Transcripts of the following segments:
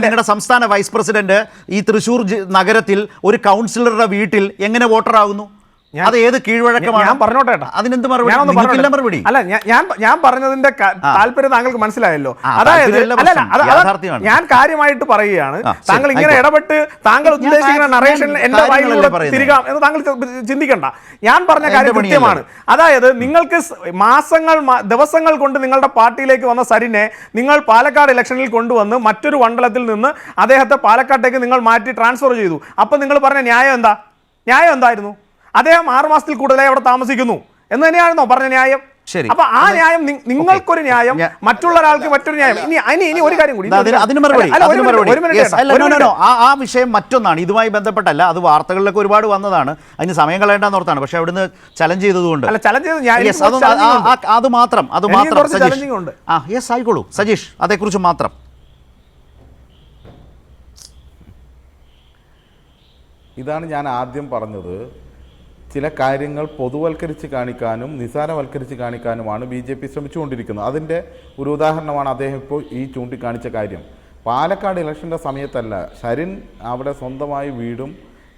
നിങ്ങളുടെ സംസ്ഥാന vice president ഈ തൃശൂർ നഗരത്തിൽ ഒരു കൗൺസിലറുടെ വീട്ടിൽ എങ്ങനെ വോട്ടറാകുന്നു? അത് ഏത് കീഴ്വഴക്കമാണ്? ഞാൻ പറഞ്ഞോട്ടെ. അതിനെന്ത് മറുപടി. മറുപടി? അല്ല ഞാൻ- ഞാൻ പറഞ്ഞതിന്റെ താല്പര്യം താങ്കൾക്ക് മനസ്സിലായല്ലോ. അതായത്. ഞാൻ കാര്യമായിട്ട് പറയുകയാണ്. താങ്കൾ ഇങ്ങനെ. ഇടപെട്ട് താങ്കൾ ഉദ്ദേശിക്കുന്ന നറേഷൻ എന്റെ വായിലൂടെ തിരികാം എന്ന് താങ്കൾ ചിന്തിക്കണ്ട. ഞാൻ പറഞ്ഞ കാര്യം കൃത്യമാണ്. അതായത് നിങ്ങൾക്ക് മാസങ്ങൾ ദിവസങ്ങൾ കൊണ്ട് നിങ്ങളുടെ പാർട്ടിയിലേക്ക് വന്ന സരിനെ നിങ്ങൾ പാലക്കാട് ഇലക്ഷനിൽ കൊണ്ടുവന്ന് മറ്റൊരു മണ്ഡലത്തിൽ നിന്ന് അദ്ദേഹത്തെ പാലക്കാട്ടേക്ക് നിങ്ങൾ മാറ്റി ട്രാൻസ്ഫർ ചെയ്തു. അപ്പൊ നിങ്ങൾ പറഞ്ഞ ന്യായം എന്താ? ന്യായം എന്തായിരുന്നു? അദ്ദേഹം ആറുമാസത്തിൽ കൂടുതലായി അവിടെ താമസിക്കുന്നു. എന്ന് തന്നെയാണെന്നോ പറഞ്ഞ ന്യായം? ശരി. അപ്പൊ ആ ന്യായം നിങ്ങൾക്കൊരു ന്യായം മറ്റുള്ള ഒരാൾക്ക് മറ്റൊരു ന്യായം. ഇനി ഇനി ഇനി ഒരു കാര്യം കൂടി അതിന് മറുപടി അതിന്. ആ ആ വിഷയം മറ്റൊന്നാണ്. ഇതുമായി ബന്ധപ്പെട്ടല്ല. അത് വാർത്തകളിലൊക്കെ ഒരുപാട് വന്നതാണ്. അതിന് സമയം കളയേണ്ടെന്ന് ഓർത്താണ്. പക്ഷെ അവിടുന്ന് ചലഞ്ച് ചെയ്തതുകൊണ്ട്. അത് മാത്രം അത് മാത്രം. ആ യെസ് ആയിക്കോളൂ. സജീഷ് അതേക്കുറിച്ച് മാത്രം. ഇതാണ് ഞാൻ ആദ്യം പറഞ്ഞത്. ചില കാര്യങ്ങൾ പൊതുവൽക്കരിച്ച് കാണിക്കാനും നിസാരവൽക്കരിച്ച് കാണിക്കാനുമാണ് ബി ജെ പി ശ്രമിച്ചുകൊണ്ടിരിക്കുന്നത്. അതിന്റെ ഒരു ഉദാഹരണമാണ് അദ്ദേഹം ഇപ്പോൾ ഈ ചൂണ്ടിക്കാണിച്ച കാര്യം. പാലക്കാട് ഇലക്ഷന്റെ സമയത്തല്ല ശരിൻ അവിടെ സ്വന്തമായി വീടും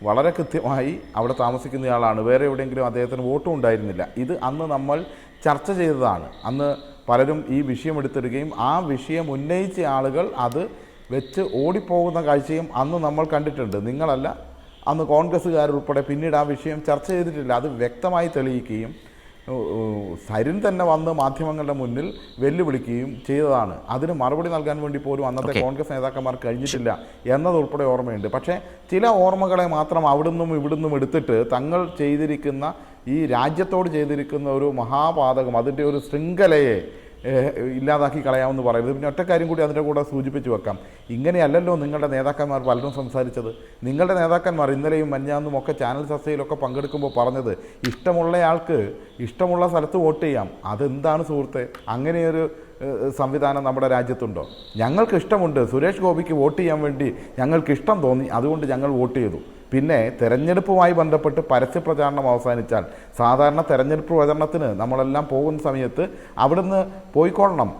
വളരെ കൃത്യമായി അവിടെ താമസിക്കുന്നയാളാണ്. വേറെ എവിടെയെങ്കിലും അദ്ദേഹത്തിന് വോട്ടും ഉണ്ടായിരുന്നില്ല. ഇത് അന്ന് നമ്മൾ ചർച്ച ചെയ്തതാണ്. അന്ന് പലരും ഈ വിഷയം എടുത്തിടുകയും ആ വിഷയം ഉന്നയിച്ച ആളുകൾ അത് വെച്ച് ഓടിപ്പോകുന്ന കാഴ്ചയും അന്ന് നമ്മൾ കണ്ടിട്ടുണ്ട്. നിങ്ങളല്ല അന്ന് കോൺഗ്രസ്സുകാരുൾപ്പെടെ പിന്നീട് ആ വിഷയം ചർച്ച ചെയ്തിട്ടില്ല. അത് വ്യക്തമായി തെളിയിക്കുകയും സരിൻ തന്നെ വന്ന് മാധ്യമങ്ങളുടെ മുന്നിൽ വെല്ലുവിളിക്കുകയും ചെയ്തതാണ്. അതിന് മറുപടി നൽകാൻ വേണ്ടി പോലും അന്നത്തെ കോൺഗ്രസ് നേതാക്കന്മാർ കഴിഞ്ഞിട്ടില്ല എന്നതുൾപ്പെടെ ഓർമ്മയുണ്ട്. പക്ഷേ ചില ഓർമ്മകളെ മാത്രം അവിടുന്നും ഇവിടുന്നും എടുത്തിട്ട് തങ്ങൾ ചെയ്തിരിക്കുന്ന ഈ രാജ്യത്തോട് ചെയ്തിരിക്കുന്ന ഒരു മഹാപാതകം അതിന്റെ ഒരു ശൃംഖലയെ ഇല്ലാതാക്കി കളയാമെന്ന് പറയുന്നത്. പിന്നെ ഒറ്റ കാര്യം കൂടി അതിന്റെ കൂടെ സൂചിപ്പിച്ച് വെക്കാം. ഇങ്ങനെയല്ലല്ലോ നിങ്ങളുടെ നേതാക്കന്മാർ പലരും സംസാരിച്ചത്. നിങ്ങളുടെ നേതാക്കന്മാർ ഇന്നലെയും മഞ്ഞാന്നും ഒക്കെ ചാനൽ ചർച്ചയിലൊക്കെ പങ്കെടുക്കുമ്പോൾ പറഞ്ഞത് ഇഷ്ടമുള്ളയാൾക്ക് ഇഷ്ടമുള്ള സ്ഥലത്ത് വോട്ട് ചെയ്യാം. അതെന്താണ് സുഹൃത്തെ? അങ്ങനെയൊരു സംവിധാനം നമ്മുടെ രാജ്യത്തുണ്ടോ? ഞങ്ങൾക്ക് ഇഷ്ടമുണ്ട്. സുരേഷ് ഗോപിക്ക് വോട്ട് ചെയ്യാൻ വേണ്ടി ഞങ്ങൾക്ക് ഇഷ്ടം തോന്നി. അതുകൊണ്ട് ഞങ്ങൾ വോട്ട് ചെയ്തു. പിന്നെ തെരഞ്ഞെടുപ്പുമായി ബന്ധപ്പെട്ട് പരസ്യ പ്രചാരണം അവസാനിച്ചാൽ സാധാരണ തെരഞ്ഞെടുപ്പ് പ്രചരണത്തിന് നമ്മളെല്ലാം പോകുന്ന സമയത്ത് അവിടുന്ന് പോയിക്കൊള്ളണം.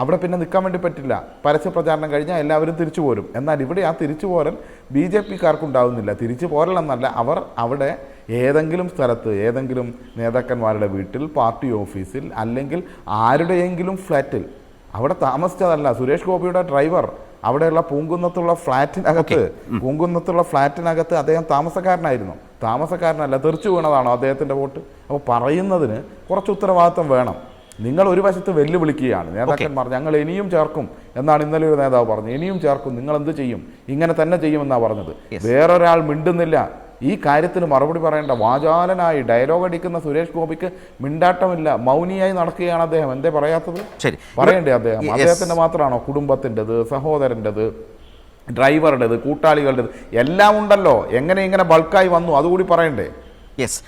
അവിടെ പിന്നെ നിൽക്കാൻ വേണ്ടി പറ്റില്ല. പരസ്യ പ്രചാരണം കഴിഞ്ഞാൽ എല്ലാവരും തിരിച്ചു പോരും. എന്നാൽ ഇവിടെ ആ തിരിച്ചു പോരൽ ബി ജെ പിക്കാർക്കുണ്ടാവുന്നില്ല. തിരിച്ചു പോരലെന്നല്ല അവർ അവിടെ ഏതെങ്കിലും സ്ഥലത്ത് ഏതെങ്കിലും നേതാക്കന്മാരുടെ വീട്ടിൽ പാർട്ടി ഓഫീസിൽ അല്ലെങ്കിൽ ആരുടെയെങ്കിലും ഫ്ലാറ്റിൽ. അവിടെ താമസിച്ചതല്ല. സുരേഷ് ഗോപിയുടെ ഡ്രൈവർ അവിടെയുള്ള പൂങ്കുന്നത്തുള്ള ഫ്ലാറ്റിനകത്ത് പൂങ്കുന്നത്തുള്ള ഫ്ളാറ്റിനകത്ത് അദ്ദേഹം താമസക്കാരനായിരുന്നു. താമസക്കാരനല്ല തെറിച്ചു വീണതാണോ അദ്ദേഹത്തിന്റെ വോട്ട്? അപ്പോൾ പറയുന്നതിന് കുറച്ച് ഉത്തരവാദിത്വം വേണം. നിങ്ങൾ ഒരു വശത്ത് വെല്ലുവിളിക്കുകയാണ്. നേതാക്കന്മാർ ഞങ്ങൾ ഇനിയും ചേർക്കും എന്നാണ് ഇന്നലെ ഒരു നേതാവ് പറഞ്ഞത്. ഇനിയും ചേർക്കും നിങ്ങൾ എന്ത് ചെയ്യും? ഇങ്ങനെ തന്നെ ചെയ്യുമെന്നാണ് പറഞ്ഞത്. വേറൊരാൾ മിണ്ടുന്നില്ല. ഈ കാര്യത്തിന് മറുപടി പറയേണ്ട വാചാലനായി ഡയലോഗ് അടിക്കുന്ന സുരേഷ് ഗോപിക്ക് മിണ്ടാട്ടമില്ല മൗനിയായി നടക്കുകയാണ് അദ്ദേഹം. എന്തേ പറയാത്തത്? ശരി. പറയണ്ടേ അദ്ദേഹം? അദ്ദേഹത്തിന്റെ അദ്ദേഹത്തിന്റെ മാത്രമാണോ കുടുംബത്തിന്റെത് സഹോദരന്റെത് ഡ്രൈവറുടേത് കൂട്ടാളികളുടേത്? എല്ലാം ഉണ്ടല്ലോ. എങ്ങനെ ഇങ്ങനെ ബൾക്കായി വന്നു? അതുകൂടി പറയണ്ടേ? യെസ്.